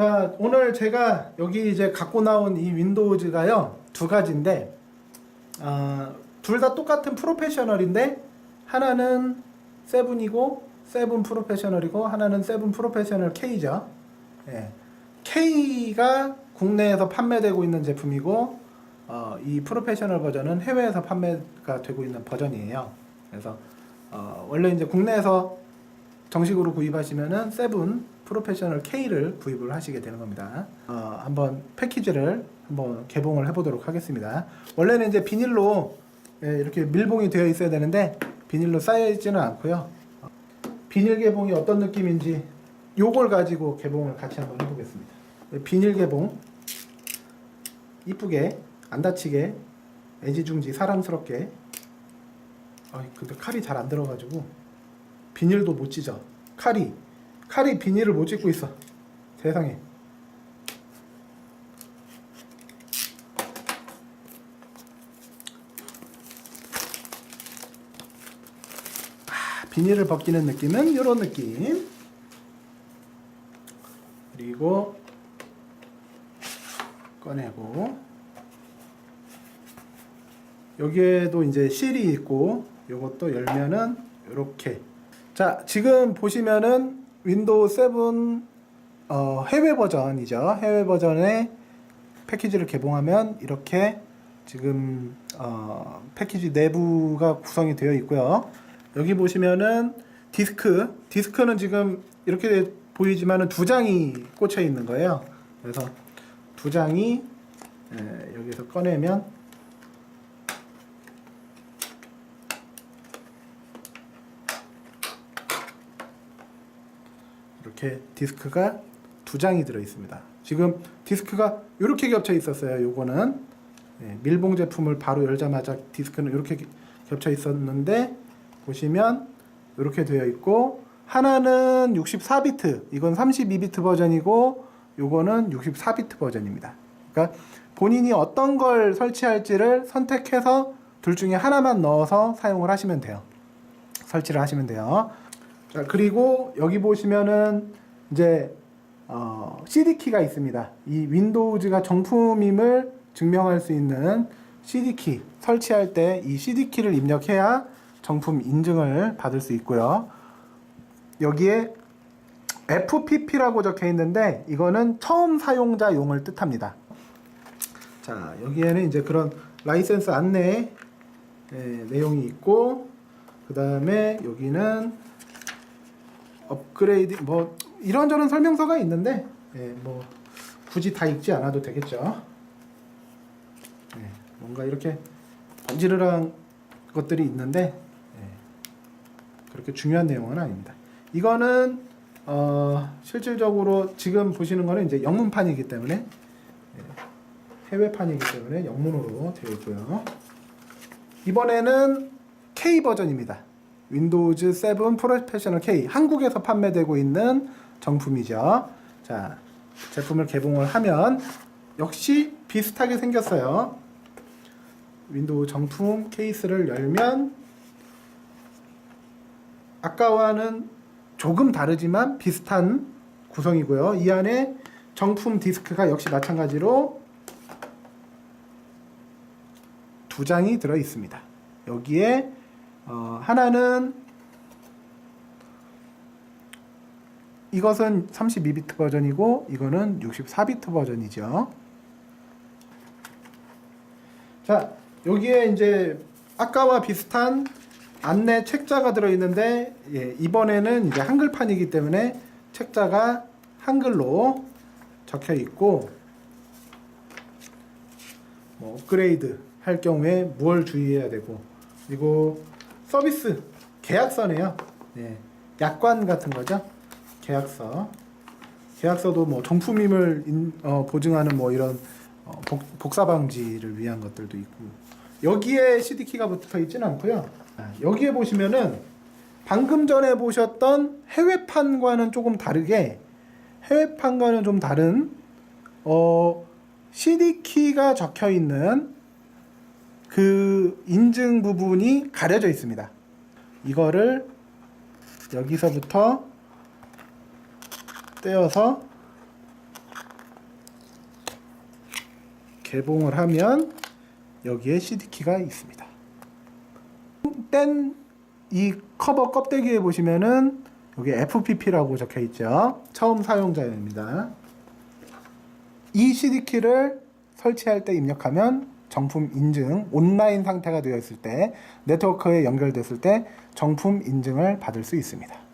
자, 오늘 제가 여기 이제 갖고 나온 이 윈도우즈가요, 두 가지인데, 아, 둘다 똑같은 프로페셔널인데, 하나는 세븐이고, 세븐 프로페셔널이고, 하나는 세븐 프로페셔널 K죠. 예. K가 국내에서 판매되고 있는 제품이고, 어, 이 프로페셔널 버전은 해외에서 판매가 되고 있는 버전이에요. 그래서, 어, 원래 이제 국내에서 정식으로 구입하시면은 세븐 프로페셔널 K를 구입을 하시게 되는 겁니다. 어, 한번 패키지를 한번 개봉을 해보도록 하겠습니다. 원래는 이제 비닐로 예, 이렇게 밀봉이 되어 있어야 되는데 비닐로 쌓여 있지는 않고요. 어, 비닐 개봉이 어떤 느낌인지 요걸 가지고 개봉을 같이 한번 해보겠습니다. 예, 비닐 개봉 이쁘게 안 다치게 애지중지 사람스럽게. 아 근데 칼이 잘 안 들어가지고 비닐도 못 찢어. 칼이 칼이 비닐을 못 찢고 있어. 세상에. 아, 비닐을 벗기는 느낌은 이런 느낌. 그리고 꺼내고 여기에도 이제 실이 있고 이것도 열면은 이렇게 자 지금 보시면은 윈도우 7 어, 해외 버전이죠. 해외 버전의 패키지를 개봉하면 이렇게 지금 어, 패키지 내부가 구성이 되어 있고요. 여기 보시면은 디스크 디스크는 지금 이렇게 보이지만은 두 장이 꽂혀 있는 거예요. 그래서 두 장이 에, 여기서 꺼내면 이렇게 디스크가 두 장이 들어 있습니다. 지금 디스크가 이렇게 겹쳐 있었어요. 요거는 예, 밀봉 제품을 바로 열자마자 디스크는 이렇게 겹쳐 있었는데 보시면 이렇게 되어 있고 하나는 64비트, 이건 32비트 버전이고 요거는 64비트 버전입니다. 그러니까 본인이 어떤 걸 설치할지를 선택해서 둘 중에 하나만 넣어서 사용을 하시면 돼요. 설치를 하시면 돼요. 자, 그리고 여기 보시면은 이제 어, CD 키가 있습니다. 이 윈도우즈가 정품임을 증명할 수 있는 CD 키 설치할 때 이 CD 키를 입력해야 정품 인증을 받을 수 있고요. 여기에 FPP라고 적혀 있는데 이거는 처음 사용자용을 뜻합니다. 자, 여기에는 이제 그런 라이센스 안내 예, 내용이 있고 그 다음에 여기는 업그레이드 뭐 이런저런 설명서가 있는데 예, 뭐 굳이 다 읽지 않아도 되겠죠. 예, 뭔가 이렇게 번지르르한 것들이 있는데 예, 그렇게 중요한 내용은 아닙니다. 이거는 어, 실질적으로 지금 보시는 거는 이제 영문판이기 때문에 예, 해외판이기 때문에 영문으로 되어 있고요. 이번에는 K 버전입니다. 윈도우즈 7 프로페셔널 K 한국에서 판매되고 있는 정품이죠. 자, 제품을 개봉을 하면 역시 비슷하게 생겼어요. 윈도우 정품 케이스를 열면 아까와는 조금 다르지만 비슷한 구성이고요. 이 안에 정품 디스크가 역시 마찬가지로 두 장이 들어 있습니다. 여기에 어, 하나는 이것은 32비트 버전이고 이거는 64비트 버전이죠. 자, 여기에 이제 아까와 비슷한 안내 책자가 들어 있는데 예, 이번에는 이제 한글판이기 때문에 책자가 한글로 적혀 있고 뭐 업그레이드 할 경우에 무엇 주의해야 되고 그리고 서비스 계약서네요. 예, 약관 같은 거죠. 계약서. 계약서도 뭐 정품임을 인, 어, 보증하는 뭐 이런 어, 복, 복사 방지를 위한 것들도 있고 여기에 CD 키가 붙어 있지는 않고요. 아, 여기에 보시면은 방금 전에 보셨던 해외판과는 조금 다르게 해외판과는 좀 다른 어, CD 키가 적혀 있는 그 인증 부분이 가려져 있습니다. 이거를 여기서부터 떼어서 개봉을 하면 여기에 CD키가 있습니다. 뗀 이 커버 껍데기에 보시면은 여기 FPP라고 적혀 있죠. 처음 사용자입니다. 이 CD키를 설치할 때 입력하면 정품 인증 온라인 상태가 되어 있을 때 네트워크에 연결됐을 때 정품 인증을 받을 수 있습니다.